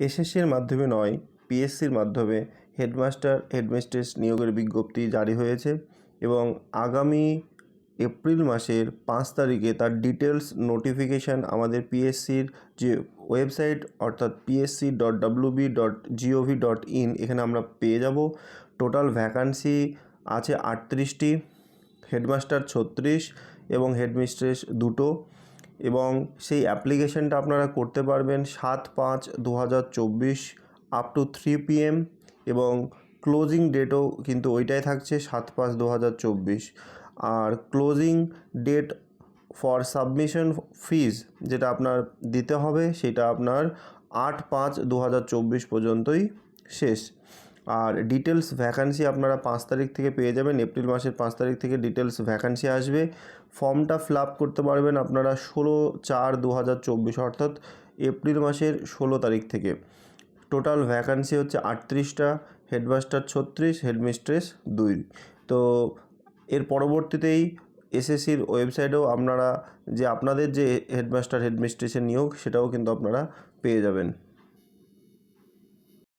এসএসসির মাধ্যমে নয়, পিএসসির মাধ্যমে হেডমাস্টার হেডমিস্ট্রেস নিয়োগের বিজ্ঞপ্তি জারি হয়েছে এবং আগামী এপ্রিল মাসের পাঁচ তারিখে তার ডিটেলস নোটিফিকেশান আমাদের পিএসসির যে ওয়েবসাইট অর্থাৎ PSC dot WB dot G O V dot in এখানে আমরা পেয়ে যাব। টোটাল ভ্যাকান্সি আছে আটত্রিশটি, হেডমাস্টার ছত্রিশ এবং হেডমিস্ট্রেস দুটো। এবং সেই অ্যাপ্লিকেশনটা আপনারা করতে পারবেন সাত পাঁচ দু হাজার আপ টু থ্রি পিএম এবং ক্লোজিং ডেটও কিন্তু ওইটাই থাকছে সাত পাঁচ দু আর closing date for submission fees যেটা আপনার দিতে হবে সেটা আপনার আট পাঁচ দু পর্যন্তই শেষ। আর ডিটেলস ভ্যাকান্সি আপনারা পাঁচ তারিখ থেকে পেয়ে যাবেন। এপ্রিল মাসের পাঁচ তারিখ থেকে ডিটেলস ভ্যাকান্সি আসবে। ফর্মটা ফিল করতে পারবেন আপনারা ষোলো চার দু হাজার চব্বিশ, অর্থাৎ এপ্রিল মাসের ষোলো তারিখ থেকে। টোটাল ভ্যাকান্সি হচ্ছে আটত্রিশটা হেডমাস্টার ছত্রিশ হেডমিস্ট্রেস দুই। তো এর পরবর্তীতেই এসএসসির ওয়েবসাইটেও আপনারা যে আপনাদের যে হেডমাস্টার হেডমিস্ট্রেসের নিয়োগ, সেটাও কিন্তু আপনারা পেয়ে যাবেন।